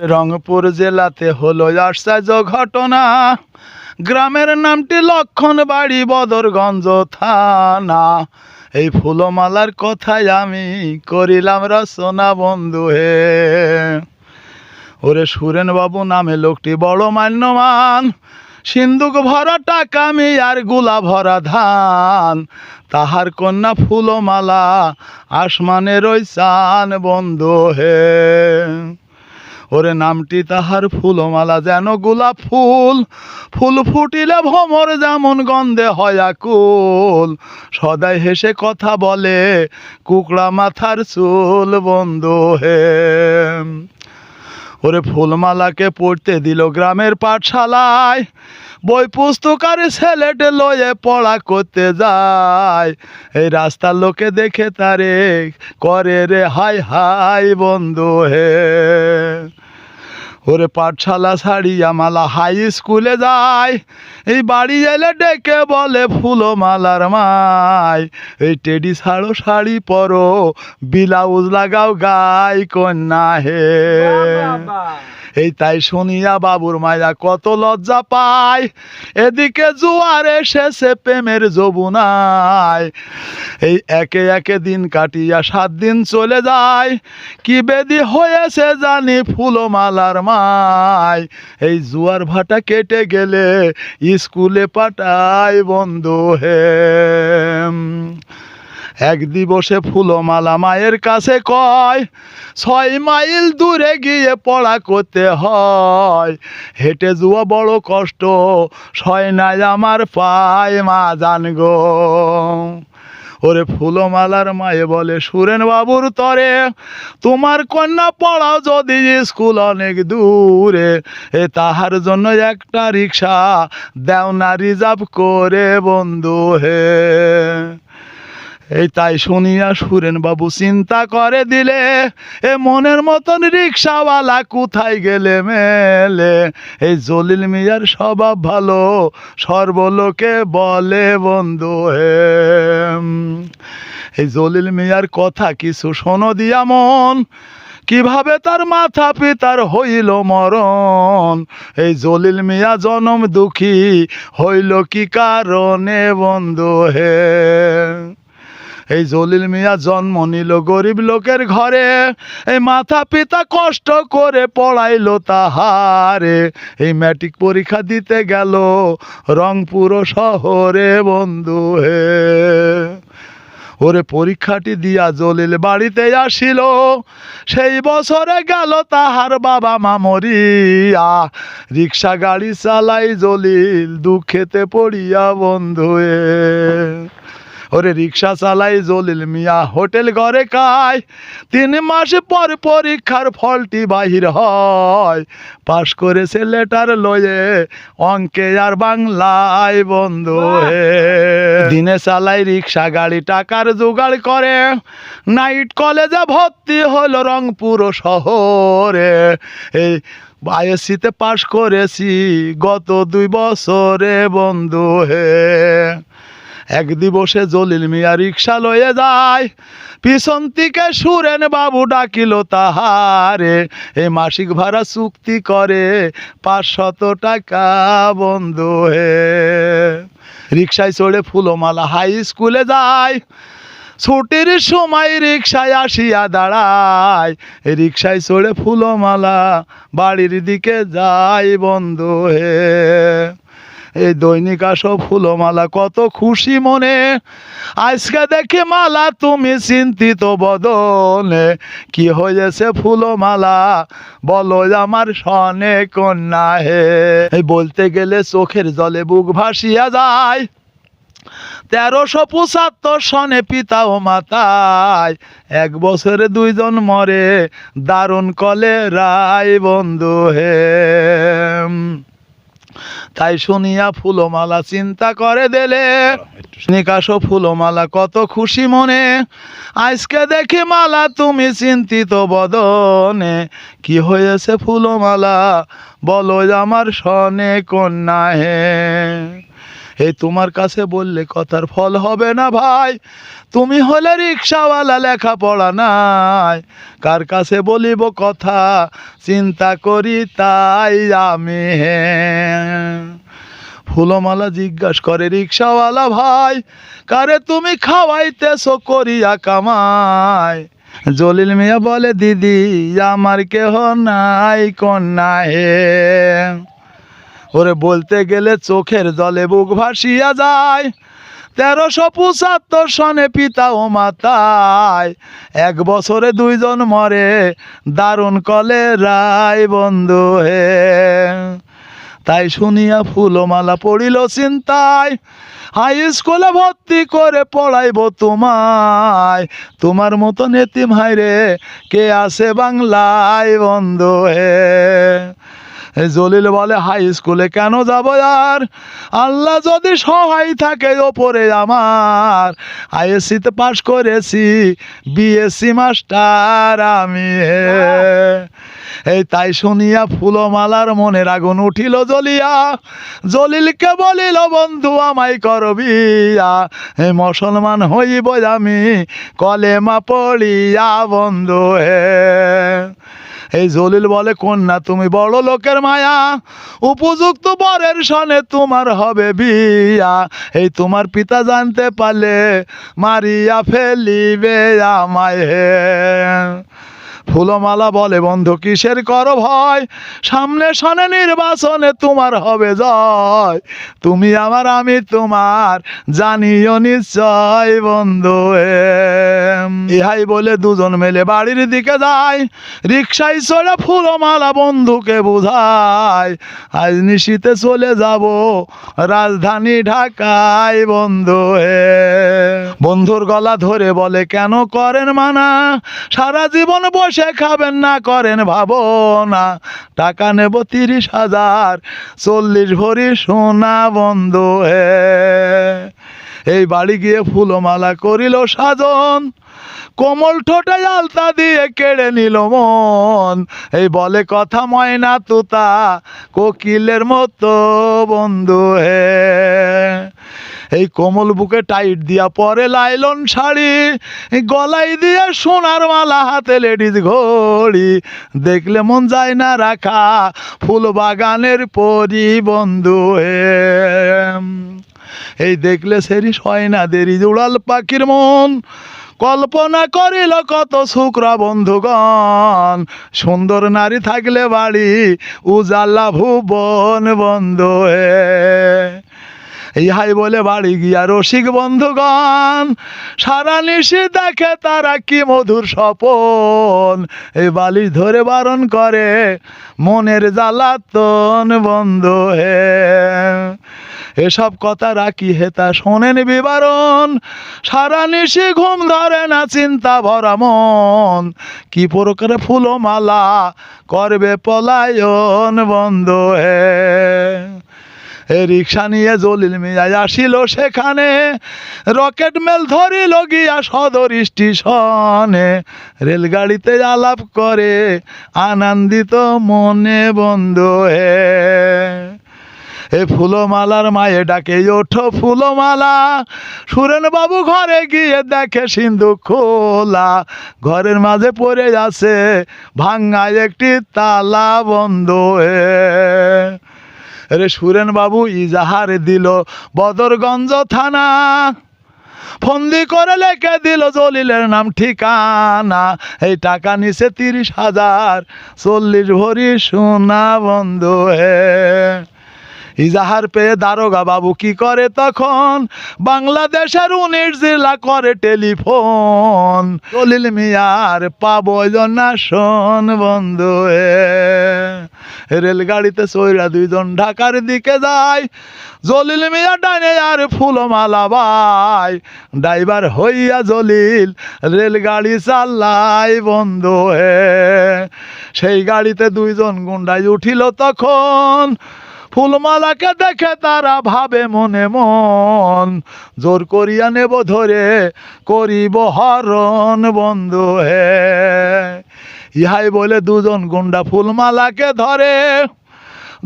রংপুর জেলাতে হলো আশ্চর্য ঘটনা। গ্রামের নামটি লক্ষণ বাড়ি বদরগঞ্জ থানা। এই ফুলমালার কথাই আমি করিলাম রচনা বন্ধু হে। ওরে সুরেন বাবু নামে লোকটি বড় মান্যমান। সিন্দুক ভরা টাকা আরগুলা ভরা ধান। তাহার কন্যা ফুলমালা আসমানের ওই চান বন্ধু হে। ওরে নামটি তাহার ফুলমালা যেন গোলাপ ফুল। ফুল ফুটিলে ভ্রমর যেমন গন্ধে হয় আকুল। সদাই হেসে কথা বলে, কুকড়া মাথার চুল বন্ধু হে। ওরে ফুলমালাকে পড়তে দিল গ্রামের পাঠশালায়। বই পুস্তকার ছেলেটে লয়ে পড়া করতে যায়। এই রাস্তার লোকে দেখে তারে করে রে হাই হাই বন্ধু হে। ওরে পাঠশালা ছাড়িয়া মালা হাই স্কুলে যায় এই বাড়ি এলে ডেকে বলে ফুলো মালার মাই। এই টেডি ছাড়ো শাড়ি পরো, ব্লাউজ লাগাও গাই কন্যা হে। এই তাই শুনিয়া বাবুর মায়া কত লজ্জা পায়। এদিকে জোয়ার এসেছে প্রেমের যবুনায়। এই একে একে দিন কাটিয়া সাত দিন চলে যায়। কি বেদি হয়েছে জানি ফুলমালার মায়। এই জুয়ার ভাটা কেটে গেলে স্কুলে পাঠায় বন্ধু হে এক দিবসে ফুলমালা মায়ের কাছে কয়, ছয় মাইল দূরে গিয়ে পড়া করতে হয়। হেঁটে যাওয়া বড় কষ্ট, সয় নাই আমার পায় মা জান গো। ওরে ফুলমালার মায়ে বলে, সুরেন বাবুর তরে, তোমার কন্যা পড়াও যদি স্কুল অনেক দূরে, এ তাহার জন্য একটা রিক্সা, দেও না রিজার্ভ করে বন্ধু হে। এই তাই শুনিয়া সুরেন বাবু চিন্তা করে দিলে, এ মনের মতন রিক্সাওয়ালা কোথায় গেলে মেলে? এই জলিল মিয়ার স্বভাব ভালো, সর্বলোকে বলে বন্ধু হে। এই জলিল মিয়ার কথা কিছু শোনো দিয়া মন, কীভাবে তার মাথা পিতার হইল মরণ? এই জলিল মিয়া জনম দুঃখী, হইল কি কারণে বন্ধু হে? এই জলিল মিয়া জন্ম নিল গরিব লোকের ঘরে, এই মাথা পিতা কষ্ট করে পড়াইলো তাহারে। এই ম্যাট্রিক পরীক্ষা দিতে গেল রংপুর শহরে, বন্ধু হে। ওরে পরীক্ষাটি দিয়া জলিল বাড়িতে আসিল, সেই বছরে গেল তাহার বাবা মা মরিয়া। রিক্সা গাড়ি চালাই জলিল দুঃখেতে পড়িয়া, বন্ধু হে। ওরে রিক্সা চালাই জলিল মিয়া হোটেল ঘরে খায়। তিন মাস পর পরীক্ষার ফলটি বাহির হয়। পাশ করেছে লেটার লয়ে অঙ্কে আর বাংলায় বন্ধু হে। দিনে চালাই রিক্সা গাড়ি টাকার জোগাড় করে। নাইট কলেজে ভর্তি হলো রংপুর শহরে। এই বায়োসিতে পাশ করেছি গত দুই বছরে বন্ধু হে। এক দিবসে জলিল মিয়া রিক্সা লয়ে যায়। পিছন থেকে সুরেন বাবু ডাকিল তাহারে, এ মাসিক ভাড়া চুক্তি করে পাঁচশত টাকা, বন্ধু হে। রিক্সায় চড়ে ফুলমালা হাই স্কুলে যায়। ছুটির সময় রিক্সায় আসিয়া দাঁড়ায়। রিক্সায় চড়ে ফুলমালা বাড়ির দিকে যায়, বন্ধু হে। এই দৈনিক আসো ফুলমালা, কত খুশি মনে। আজকে দেখি মালা, তুমি চিন্তিত বদনে। কি হয়েছে ফুলমালা? বলো আমার সনে কন্যা হে। বলতে গেলে চোখের জলে বুক ভাসিয়া যায়। তেরোশো পঁচাত্তর সনে পিতা ও মাতায় এক বছরে দুইজন মরে, দারুণ কলে রায় বন্ধু হে। তাই শুনিয়া ফুলমালা চিন্তা করে দেলে। নিকাশ ফুলমালা কত খুশি মনে। আজকে দেখি মালা তুমি চিন্তিত বদনে। কি হয়েছে ফুলমালা? বলো আমার সনে কন্যা হে এই তোমার কাছে বললে কথার ফল হবে না ভাই। তুমি হলে রিক্সাওয়ালা, লেখাপড়া নাই। কার কাছে বলিব কথা? চিন্তা করি তাই আমি। ফুলমালা জিজ্ঞাস করে রিক্সাওয়ালা ভাই, কারে তুমি খাওয়াইতেছো করিয়া কামায় জলিল মিয়া বলে, দিদি, আমার কেহ নাই, কন্যা হে। ওরে বলতে গেলে চোখের জলে বুক ভাসিয়া যায়। তেরোশো পঁচাত্তর সনে পিতা ও মাতায় এক বছরে দুইজন মরে, দারুণ কলে রায় বন্ধু হে। তাই শুনিয়া ফুলমালা পড়িল চিন্তায়, হাই স্কুলে ভর্তি করে পড়াইব তোমায়। তোমার মতো নেতিম হাই রে, কে আছে বাংলায় বন্ধু হে? জলিল বলে, হাই স্কুলে কেন যাব আর? আল্লাহ যদি সহায় থাকে ওপরে আমার। আইএসসিতে পাশ করেছি, বিএসসি মাস্টার আমি এই তাই শুনিয়া ফুলমালার মনের আগুন উঠিল জ্বলিয়া। জলিলকে বলিল, বন্ধু, আমায় করবিয়া। হে মুসলমান হইব আমি, কলেমা পড়িয়া বন্ধু হে। এই জলিল বলে, কন্যা, তুমি বড় লোকের মায়া। উপযুক্ত বরের সনে তোমার হবে বিয়া। এই তোমার পিতা জানতে পারলে মারিয়া ফেলিবে আমায় হে। ফুলমালা বলে, বন্ধু, কিসের কর ভয়? সামনে সনে নির্বাচনে তোমার হবে জয়। তুমি আমার, আমি তোমার। জানিও নিশ্চয় বন্ধু এম। ইহাই বলে দুজন মেলে বাড়ির দিকে যায়। রিক্সায় চড়ে ফুলমালা বন্ধুকে বুঝায়। আজ নিশীতে চলে যাব রাজধানী ঢাকায়, বন্ধু হে। বন্ধুর গলা ধরে বলে, কেন করেন মানা? সারা জীবন বসে খাবেন না, করেন ভাবো না টাকা নেব তিরিশ হাজার, চল্লিশ ভরি সোনা, বন্ধু হে। এই বাড়ি গিয়ে ফুলমালা করিল সাজন। কোমল ঠোঁটে আলতা দিয়ে কেড়ে নিল মন। এই বলে কথা ময়না তুতা, কোকিলের মতো বন্ধু হে। এই কোমল বুকে টাইট দিয়া পরে লাইলন শাড়ি গলায় দিয়ে সোনার মালা হাতে লেডিস ঘড়ি। দেখলে মন যায় না রাখা ফুল বাগানের পরি বন্ধু হে। এই দেখলে সেরি হয় না দেরি জুড়াল পাখির মন। কল্পনা করিল কত শুক্রা বন্ধুগণ। সুন্দর নারী থাকলে বাড়ি উজালা ভুবন বন্ধু ইহাই বলে বাড়ি গিয়া রসিক বন্ধুগণ। সারা নিশি দেখে তারা কি মধুর স্বপন। এই বালিশ ধরে বারণ করে, মনের জ্বালাতন বন্ধু হে এসব কথা রাখি হেতা শোনেন বিবরণ। সারা নিশি ঘুম ধরে না চিন্তা ভরা মন। কি প্রকারে ফুলমালা করবে পলায়ন বন্ধ হে। রিক্সা নিয়ে জলিল মিয়াই আসিল সেখানে। রকেট মেল ধরিল গিয়া সদর স্টেশনে। রেলগাড়িতে আলাপ করে আনন্দিত মনে বন্ধু হে। এ ফুলমালার মায়ে ডাকে, ওঠো ফুলমালা। সুরেন বাবু ঘরে গিয়ে দেখে সিন্ধু খোলা। ঘরের মাঝে পড়ে আছে ভাঙ্গা একটি তালা বন্ধ হয়ে রে সুরেন বাবু ইজাহার দিল বদরগঞ্জ থানা। ফন্দি করে লেখে দিল জলিলের নাম ঠিকানা। এই টাকা নিছে তিরিশ হাজার, চল্লিশ ভরি সোনা বন্ধু হে ইজাহার পেয়ে দারোগা বাবু কি করে তখন? বাংলাদেশের উনিশ জেলা করে টেলিফোন। দলিল মিয়ার পাবো না শোন বন্ধু রেলগাড়িতে চৈরা দুইজন ঢাকার দিকে যায়। জলিল মিয়া ডানে আর ফুলমালা বাই। ড্রাইভার হইয়া জলিল রেলগাড়ি চাল্লাই বন্ধু হে সেই গাড়িতে দুইজন গুন্ডাই উঠিল তখন। ফুলমালাকে দেখে তারা ভাবে মনে মন। জোর করিয়া নেব ধরে, করিব হরণ বন্ধু হে। ইহাই বলে দুজন গুন্ডা ফুলমালাকে ধরে।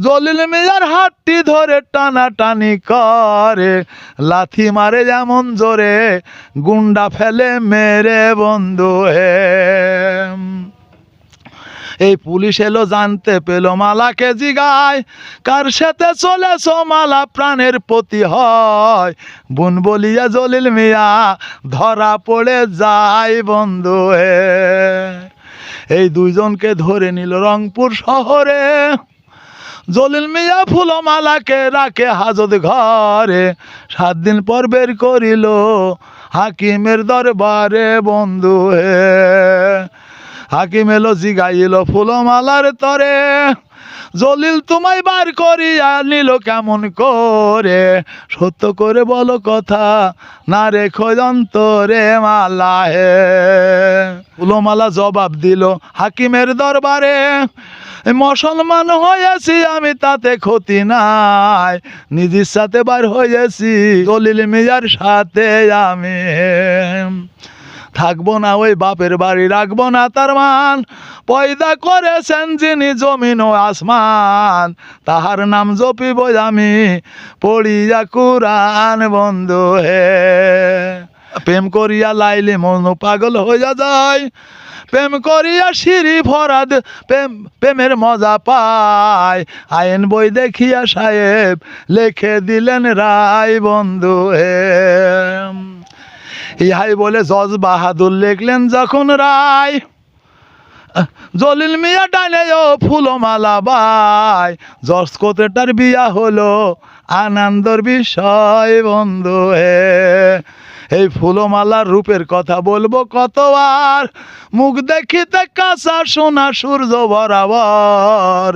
জলিল মিয়ার হাতটি ধরে টানাটানি করে। লাথি মারে যেমন জোরে, গুন্ডা ফেলে মেরে বন্ধু হে। এই পুলিশ এলো জানতে পেল মালাকে জিগায়। কার সাথে চলেছ মালা প্রাণের প্রতি হয়। বোন বলিয়া জলিল মিয়া, ধরা পড়ে যায় বন্ধু হে এই দুইজনকে ধরে নিল রংপুর শহরে। জলিল মিয়া ফুলমালাকে রাখে হাজত ঘরে। সাত দিন পর বের করিল হাকিমের দরবারে বন্ধু হে হাকিম এলো, জিগাইল ফুলমালার তরে। জলিল তোমায় বার করিয়া নিল কেমন করে? সত্য করে বলো কথা, না রেখো অন্তরে মালা হে ফুলমালা জবাব দিল হাকিমের দরবারে, মুসলমান হয়েছি আমি তাতে ক্ষতি নাই, নিজের সাথে বার হয়েছি দলিল মিয়ার সাথে আমি। থাকব না ওই বাপের বাড়ি, রাখব না তার মান। পয়দা করেছেন যিনি জমিন ও আসমান, তাহার নাম জপিব আমি, পড়িয়া কুরান বন্ধু হে। প্রেম করিয়া লাইলে মন পাগল হইয়া যায়, প্রেম করিয়া সিঁড়ি ভরাদ প্রেম, প্রেমের মজা পায়। আইন বই দেখিয়া সাহেব, লিখে দিলেন রায় বন্ধু হে। ইহাই বলে জজ বাহাদুর লিখলেন, যখন রায়, জলিল মিয়া ডানে ও ফুলমালা বাই জজ কোতেটার বিয়া হলো আনন্দর বিষয়, বন্ধু হে। এই ফুলমালার রূপের কথা বলব কতবার, মুখ দেখিতে কাঁচা সোনা সূর্য বরাবর।